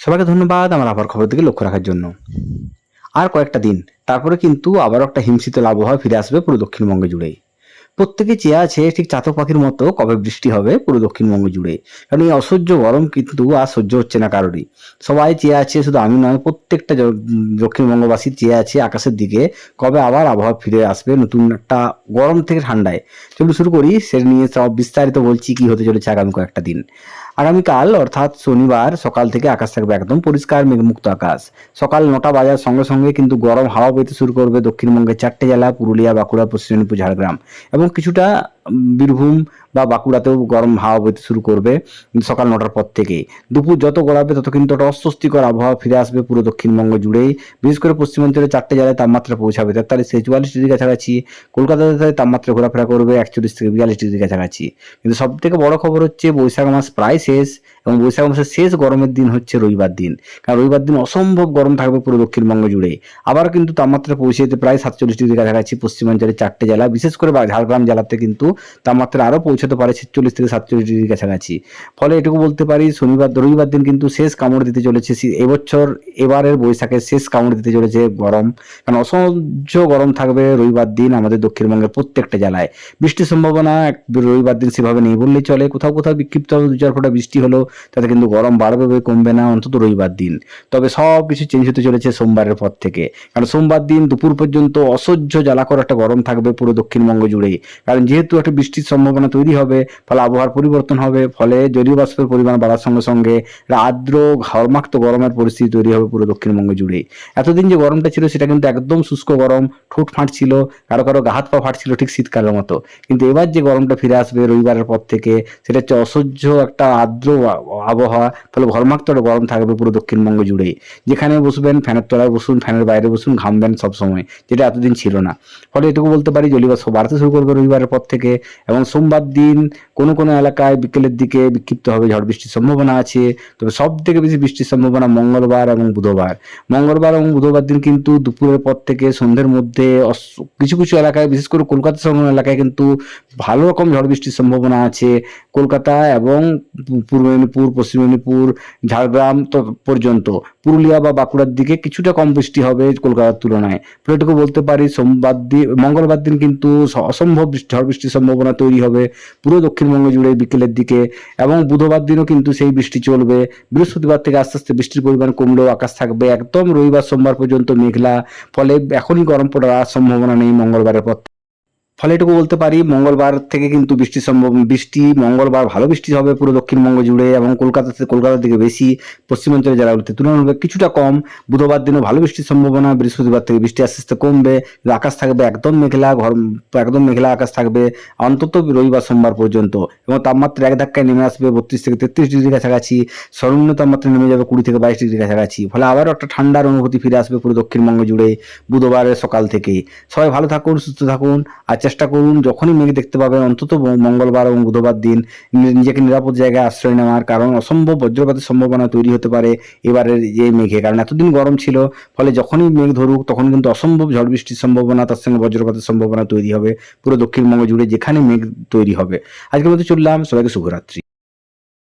সবাইকে ধন্যবাদ আমার আবার খবর দিকে লক্ষ্য রাখার জন্য। আর কয়েকটা দিন, তারপরে কিন্তু আবার একটা হিমশীতল আবহাওয়া ফিরে আসবে পুরো দক্ষিণবঙ্গ জুড়েই। প্রত্যেকে চেয়ে আছে ঠিক চাতক পাখির মতো কবে বৃষ্টি হবে পুরো দক্ষিণবঙ্গ জুড়ে। কারণ এই অসহ্য গরম কিন্তু আর সহ্য হচ্ছে না কারোরই। সবাই চেয়ে আছে, শুধু আমি নয়, প্রত্যেকটা দক্ষিণবঙ্গবাসী চেয়ে আছে আকাশের দিকে কবে আবার আবহাওয়া ফিরে আসবে নতুন একটা গরম থেকে ঠান্ডায়। চলুন শুরু করি সে নিয়ে সব বিস্তারিত বলছি কি হতে চলেছে আগামী কয়েকটা দিন। আগামীকাল, অর্থাৎ শনিবার সকাল থেকে আকাশ থাকবে একদম পরিষ্কার মেঘমুক্ত আকাশ। সকাল নটা বাজার সঙ্গে সঙ্গে কিন্তু গরম হাওয়া পেতে শুরু করবে দক্ষিণবঙ্গের চারটে জেলা, পুরুলিয়া, বাঁকুড়া, পশ্চিম মেদিনীপুর, ঝাড়গ্রাম। এবং কিছুটা বীরভূম বা বাঁকুড়াতেও গরম হাওয়া বইতে শুরু করবে সকাল নটার পর থেকে দুপুর যত গড়াবে তত কিন্তু একটা অস্বস্তিকর আবহাওয়া ফিরে আসবে পুরো দক্ষিণবঙ্গ জুড়েই। বিশেষ করে পশ্চিমাঞ্চলের চারটে জেলায় তাপমাত্রা পৌঁছাবে। তেতাল্লিশ থেকে চুয়াল্লিশ ডিগ্রি কাছাকাছি। কলকাতাতে তাপমাত্রা ঘোরাফেরা করবে একচল্লিশ থেকে বিয়াল্লিশ ডিগ্রি কাছাকাছি। কিন্তু সব থেকে বড় খবর হচ্ছে বৈশাখ মাস প্রায় শেষ এবং বৈশাখ মাসের শেষ গরমের দিন হচ্ছে রবিবার দিন। কারণ রবিবার দিন অসম্ভব গরম থাকবে পুরো দক্ষিণবঙ্গ জুড়ে আবার কিন্তু তাপমাত্রা পৌঁছে যেতে প্রায় সাতচল্লিশ ডিগ্রি কাছাকাছি পশ্চিমাঞ্চলের চারটে জেলা। বিশেষ করে ঝাড়গ্রাম জেলাতে কিন্তু তাপমাত্রা আরও পৌঁছাতে পারে ছেচল্লিশ থেকে সাতচল্লিশ ডিগ্রি কাছাকাছি। ফলে এটুকু বলতে পারি, শনিবার, রবিবার দিন কিন্তু শেষ কামড় দিতে চলেছে। এবছর এবারের বৈশাখের শেষ কামড় দিতে চলেছে গরম। কারণ অসহ্য গরম থাকবে রবিবার দিন আমাদের দক্ষিণবঙ্গের প্রত্যেকটা জেলায়। বৃষ্টির সম্ভাবনা রবিবার দিন সেভাবে নেই বললেই চলে। কোথাও কোথাও বিক্ষিপ্ত দু চার ফোঁটা বৃষ্টি হলো তাতে কিন্তু গরম বাড়বে কমবে না, অন্তত রবিবার দিন। তবে সব কিছু চেঞ্জ হতে চলেছে সোমবারের পর থেকে। কারণ সোমবার দিন দুপুর পর্যন্ত অসহ্য জ্বালাকর একটা গরম থাকবে পুরো দক্ষিণবঙ্গ জুড়ে কারণ যেহেতু একটা বৃষ্টির সম্ভাবনা তৈরি হবে, ফলে আবহাওয়ার পরিবর্তন হবে, ফলে জলীয় বাষ্পের পরিমাণ বাড়ার সঙ্গে সঙ্গে আর্দ্র ঘর্মাক্ত গরমের পরিস্থিতি তৈরি হবে পুরো দক্ষিণবঙ্গ জুড়ে। এতদিন যে গরমটা ছিল সেটা কিন্তু একদম শুষ্ক গরম, ঠোঁট ফাটছিল কারও কারও গা হাত পা ফাটছিল ঠিক শীতকালের মতো। কিন্তু এবার যে গরমটা ফিরে আসবে রবিবারের পর থেকে, সেটা হচ্ছে অসহ্য একটা আর্দ্র আবহাওয়া, ফলে ঘর্মাক্ত গরম থাকবে পুরো দক্ষিণবঙ্গ জুড়েই যেখানে বসবেন, ফ্যানের তলায় বসুন, ফ্যানের বাইরে বসুন ঘামবেন সব সময়, যেটা এতদিন ছিল না। ফলে এটুকু বলতে পারি জলীয়বাষ্প বাড়তে শুরু করবে রবিবারের পর থেকে, এবং সোমবার দিন কোনো কোনো এলাকায় বিকেলের দিকে বিক্ষিপ্ত হবে ঝড় বৃষ্টির সম্ভাবনা আছে। তবে সব থেকে বেশি বৃষ্টির সম্ভাবনা মঙ্গলবার এবং বুধবার। মঙ্গলবার এবং বুধবার দিন কিন্তু দুপুরের পর থেকে সন্ধ্যের মধ্যে কিছু কিছু এলাকায়, বিশেষ করে কলকাতা সংলগ্ন এলাকায় কিন্তু ভালো রকম ঝড় বৃষ্টির সম্ভাবনা আছে। কলকাতা এবং পূর্ব মেদিনীপুর, পশ্চিম মেদিনীপুর, ঝাড়গ্রাম পর্যন্ত। পুরুলিয়া বা বাঁকুড়ার দিকে কিছুটা কম বৃষ্টি হবে কলকাতার তুলনায়। এটুকু বলতে পারি, সোমবার দিন, মঙ্গলবার দিন কিন্তু অসম্ভব বৃষ্টি, ঝড় বৃষ্টির সম্ভাবনা তৈরি হবে পুরো দক্ষিণবঙ্গ জুড়ে বিকেলের দিকে এবং বুধবার দিনও কিন্তু সেই বৃষ্টি চলবে। বৃহস্পতিবার থেকে আস্তে আস্তে বৃষ্টির পরিমাণ কমলেও আকাশ থাকবে একদম রবিবার সোমবার পর্যন্ত মেঘলা, ফলে এখনই গরম পড়ার সম্ভাবনা নেই মঙ্গলবারের পর ফলে এটুকু বলতে পারি, মঙ্গলবার থেকে কিন্তু বৃষ্টির সম্ভব, বৃষ্টি মঙ্গলবার ভালো বৃষ্টি হবে পুরো দক্ষিণবঙ্গ জুড়ে এবং কলকাতাতে কলকাতার দিকে বেশি পশ্চিমাঞ্চলের জেলাগুলিতে তুলনামূলক কিছুটা কম। বুধবার দিনও ভালো বৃষ্টির সম্ভাবনা, বৃহস্পতিবার থেকে বৃষ্টি আস্তে আস্তে কমবে, আকাশ থাকবে একদম মেঘলা, ঘর, একদম মেঘলা আকাশ থাকবে, অন্তত রবিবার, সোমবার পর্যন্ত এবং তাপমাত্রা এক ধাক্কায় নেমে আসবে বত্রিশ থেকে তেত্রিশ ডিগ্রি কাছাকাছি, সর্বনিম্ন তাপমাত্রা নেমে যাবে কুড়ি থেকে বাইশ ডিগ্রি কাছাকাছি, ফলে আবারও একটা ঠান্ডার অনুভূতি ফিরে আসবে পুরো দক্ষিণবঙ্গ জুড়ে বুধবারের সকাল থেকেই। সবাই ভালো থাকুন, সুস্থ থাকুন আর চেষ্টা করুন, যখনই মেঘ দেখতে পাবেন, অন্তত মঙ্গলবার এবং বুধবার দিন নিজেকে নিরাপদ জায়গায় আশ্রয় নেওয়ার কারণ অসম্ভব, বজ্রপাতের সম্ভাবনা তৈরি হতে পারে এবারের যে মেঘে। কারণ এতদিন গরম ছিল, ফলে যখনই মেঘ ধরুক, তখন কিন্তু অসম্ভব ঝড় বৃষ্টির সম্ভাবনা, তার সঙ্গে বজ্রপাতের সম্ভাবনা তৈরি হবে, পুরো দক্ষিণবঙ্গ জুড়ে যেখানে মেঘ তৈরি হবে। আজকের মতো চললাম, সবাইকে শুভরাত্রি।